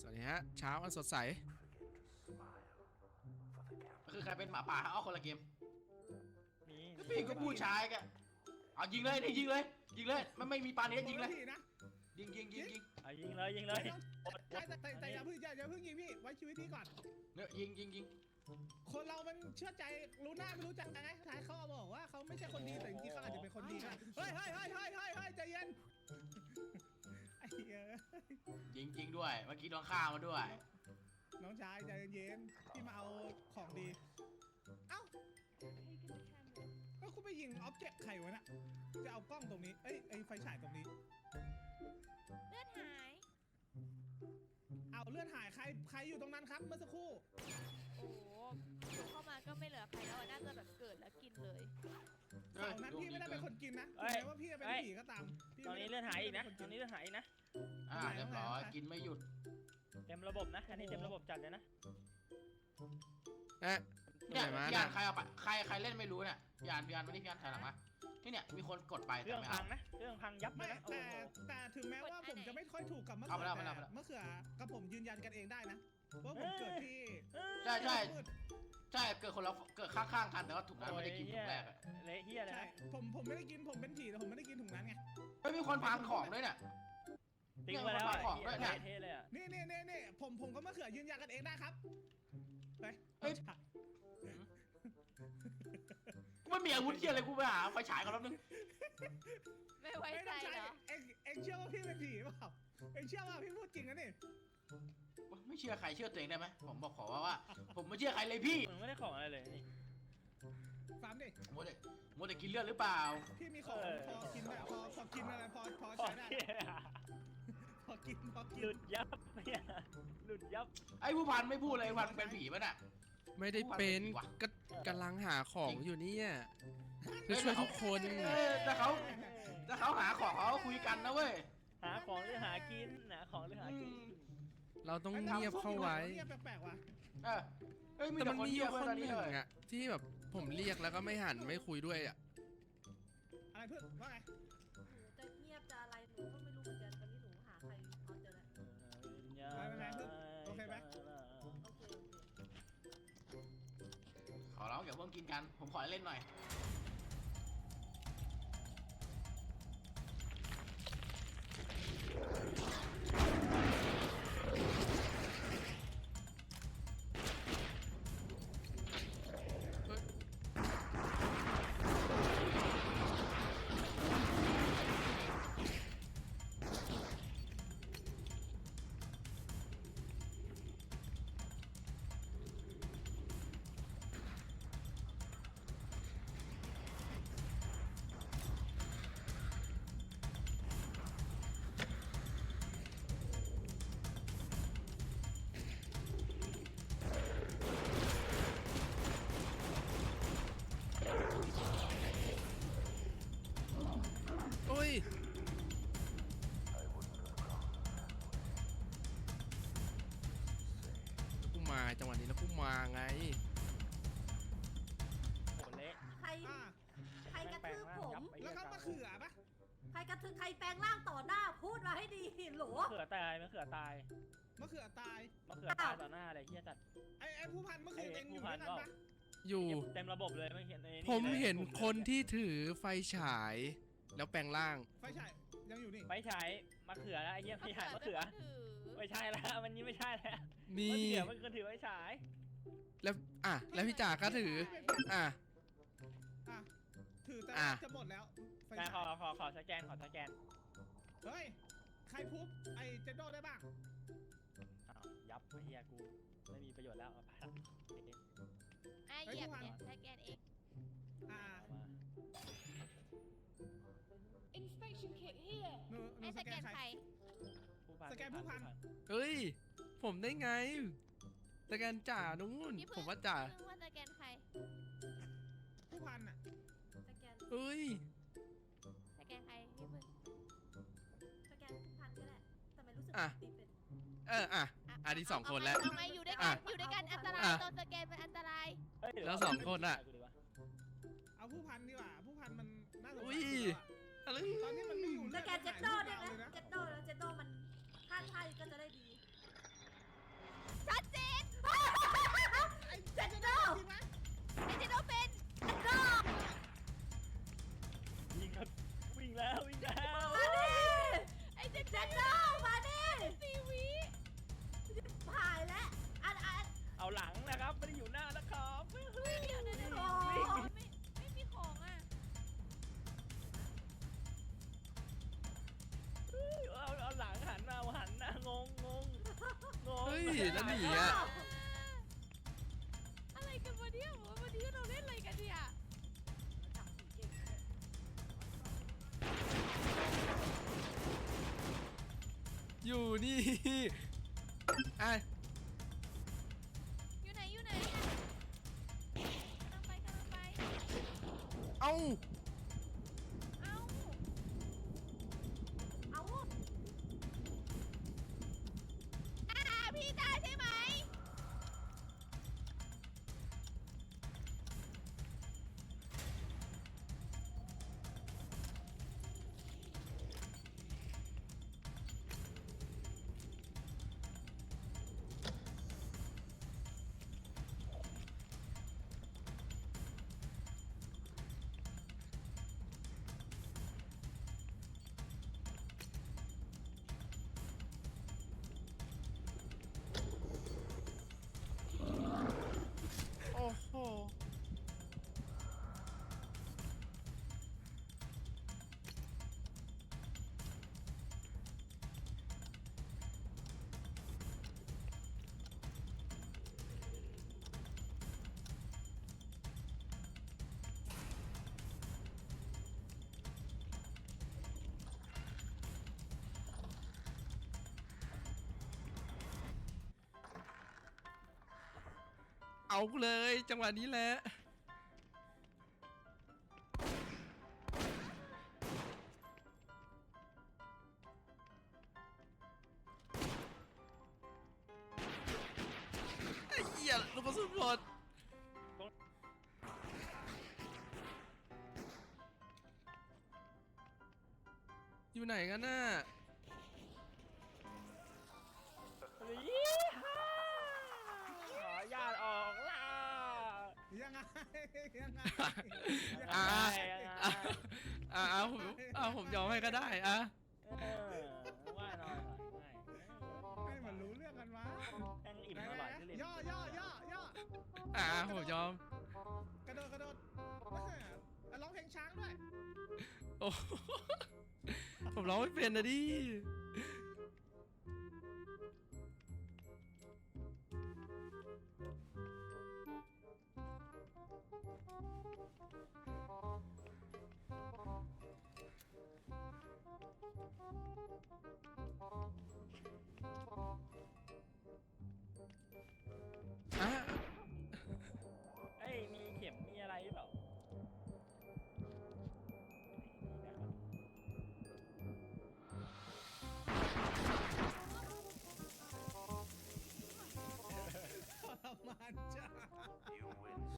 สวัสดีฮะ เช้าอันสดใส คือใครเป็นหมาป่าเอาคนละเกมมีพี่ก็ผู้ชายกันเอายิงเลยนี่ยิงเลย ยิงเลย มันไม่มีปานี้ยิงเลยทีนะยิงยิงยิงยิงเอายิงเลยยิงเลยใช่แต่แต่แต่อย่าเพิ่งอย่าอย่าเพิ่งยิงพี่ ไว้ชีวิตนี้ก่อน เนี่ยยิงยิงยิงคนเรามันเชื่อใจรู้หน้าไม่รู้จักไงท้ายเขาบอกว่าเขาไม่ใช่คนดีแต่จริงๆเขาอาจจะเป็นคนดีก็ได้เฮ้ยเฮ้ยเฮ้ยเฮ้ยเฮ้ยเฮ้ยใจเย็นไอ้เหี้ยยิงยิงด้วย เมื่อกี้โดนฆ่ามาด้วย น้องชายใจเย็นๆพี่มาเอาของดี เอ้า ก็คุณไปยิงออบเจกต์ใครวะน่ะจะเอากล้องตรงนี้ เอ้ยไอ้ไฟฉายตรงนี้ เลือดหาย เอาเลือดหายใครใครอยู่ตรงนั้นครับเมื่อสักครู่ โอ้โหเข้ามาก็ไม่เหลือใครแล้วอะน่าจะแบบ เสาร์นั้นพี่ไม่ได้เป็นคนกินนะเอ้ยถึงแม้ว่าพี่จะเป็นเอ้ยผีก็ตามพี่ตอนนี้เลือดหายอีกนะไม่ตอนนี้เลือดหายอีกนะ อ่าเรียบร้อยกินไม่หยุด เต็มระบบนะ อันนี้เต็มระบบจัดเลยนะ เอ๊ะเนี่ยไหนมาพี่อันน่ะใครเอาไปใครใครเล่นไม่รู้เนี่ยพี่อันพี่อันไม่ได้พี่อันถ่ายหลังมาที่เนี่ยมีคนกดไปเครื่แต่องไม่พัเอางนะเครื่องพังยับเลไม่ยนะโอ้แต่โหแต่ถึงแม้ว่าผมจะไม่ค่อยถูกกับมะเอาเขืไปอแล้วแต่เอาไปแล้วมะเขือกับผมยืนยันกันเองได้นะว่าผมเกิดที่ใช่ใช่มืด ใช่เกิดคนละเกิดข้างๆกันแต่ว่าถุงนั้นไม่ได้กินถุงแรกอะเละเฮียเลยใช่นะผมผมไม่ได้กินผมเป็นผีแต่ผมไม่ได้กินถุงนั้นไง ไม่มีคนพังของด้วยเนี่ย ทิ้งไปแล้วอะเนี่ยมันพังของด้วยเนี่ย เละเทะเลยอะนี่นี่นี่นี่ผมผมกับมะเขือยืนยันกันเองได้ครับไปเฮ้ย กูไม่มีอาวุธเที่ยอะไรกูไปหาไฟฉายเขาแล้วนึงไม่ไว้ไม่ใจต้องใช่เหรอ เอ็งเอ็งเชื่อว่าพี่เป็นผีเปล่าเอ็งเชื่อว่าพี่พูดจริงนะนี่ ไม่เชื่อใครเชื่อตัวเองได้ไหมผมบอกขอว่าว่า ผมไม่เชื่อใครเลยพี่มึงไม่ได้ของอะไรเลยนี่ ฟังดิมัวแต่มัวแต่กินเลือดหรือเปล่า พี่มีของเออ พอกินได้พอพอกินอะไรพอพอโอใช้ได้เคพอกินพอกิหลุนดยับเนี่ยหลุดยับ ไอ้ผู้พันไม่พูดเลยพันเป็นผีป่ะน่ะ ไม่ได้เป็นว่าเป็นไงวะก็กำลังหาของอยู่เนี่ยเพื่อช่วยทุกคนเออแต่เขาแต่เขาหาของเขาคุยกันนะเว้ย หาของหรือหากินหาของหรือหากิน เราต้องเงียบเข้าไว้ เงียบแปลกๆว่ะเออเอ้ยมีแต่แต่มันคนมีอเที่ยวยู่เว้คยนตอนหนี้นึ่งเลยอะที่แบบผมเรียกแล้วก็ไม่หันไม่คุยด้วยอะอะไรเพื่อนว่าไงหนูจะเงียบจะอะไรหนูก็ไม่รู้เหมือนกันตอนนี้หนูหาใครพอเจอแล้วโอเคโอเคขอร้องอย่าเพิ่งกินกัน ผมขอเล่นหน่อย จังหวะนี้แล้วกูมาไงโหเละใคร อ่าใครกระทืบผม แล้วก็มะเขือปะใครกระทืบใครแปลงร่างต่อหน้าพูดมาให้ดีโหล มะเขือตายมะเขือตายมะเขือตาย มะเขือตายต่อหน้าเลยเฮียจัด ไอ้ไอ้ผู้พันเมื่อคืนไอ้เองอผู้ยู่พัด้วนยกันก็ปะอยู่ เต็มระบบเลยไม่เห็นในผมเห็นลยคนที่ถือไฟฉาย แล้วแปลงร่าง ไฟฉายยังอยู่นี่ ไปใช้มะเขือแล้วไอ้เหี้ยไม่ใช่มะเขือถือไม่ใช่แล้ววันนี้ไม่ใช่แล้ว นี่มะเขือมันคนถือไว้ฉาย แล้วอะแล้วพี่จ่าก็ถือ อะ อะถือแต่อะ จะหมดแล้วไฟแต่ฉายขอขอขอสแกนขอสแกนเฮ้ย ใครพุบไอ้เจนโดได้บ้างอ้าวยับไอ้เหี้ยกูไม่มีประโยชน์แล้วเอาไปละอะเหยียบเนี่ยสแกนเองอ่าเอามา Inspection kit here. หนูหนูให้สสแกแกนนใคร ใคร ผู้พันสแกนผู้พันเอ้ย ผมได้ไงสแกนจ่านู้นพี่ผเพิ่มงว่าจ่าเพิ่งว่าสแกนใครผู้พันอะสแกนเอ้ยสแกนใครพี่เพิ่งสแกนพันก็ได้แต่ไม่รู้สึกอะติดเป็นเอออะอันนี้สองคนแล้ว เอาไหมอยู่ด้วยกัอะนอยู่ด้วยกันอันตรายอะ ตอนสแกนเป็นอันตรายเฮ้ยเดี๋ยแล้วสองคนอะกูดีวเอาผู้พันดีกว่า ผู้พันมันน่าสงอุ้สารยสุดแล้วอะอะไรตอนนี้มันไม่อยู่สเลือดแกนเจ็ดโดได้ไหมเลยนะเจ็ดโดแล้วเจ็ดโดมันถ้าใช่ก็จะได้ดี Sudden! I didn't know! แล้วหนีอะอะไรกันวะเนี่ยวันนี้เราเล่นอะไรกันเนี่ยจับผีเก่งนะเนี่ยอยู่นี่อะ เอาเลย จังหวะนี้แหละไอ้เหี้ยลูกกระสุนหมดอยู่ไหนกันน่ะ ไงยังไงอ่ายังไงอะอะอะผมอะผมยอมให้ก็ได้อะเออว่าหน่อยไม่ให้มันรู้เรื่องกันวะแองอิ่มอร่อยที่เล่นย่อย่อย่อย่ออะผมยอม กระโดดกระโดดอะร้องเพลงช้างด้วยโอ้ผมร้องไม่เป็นนะดิเ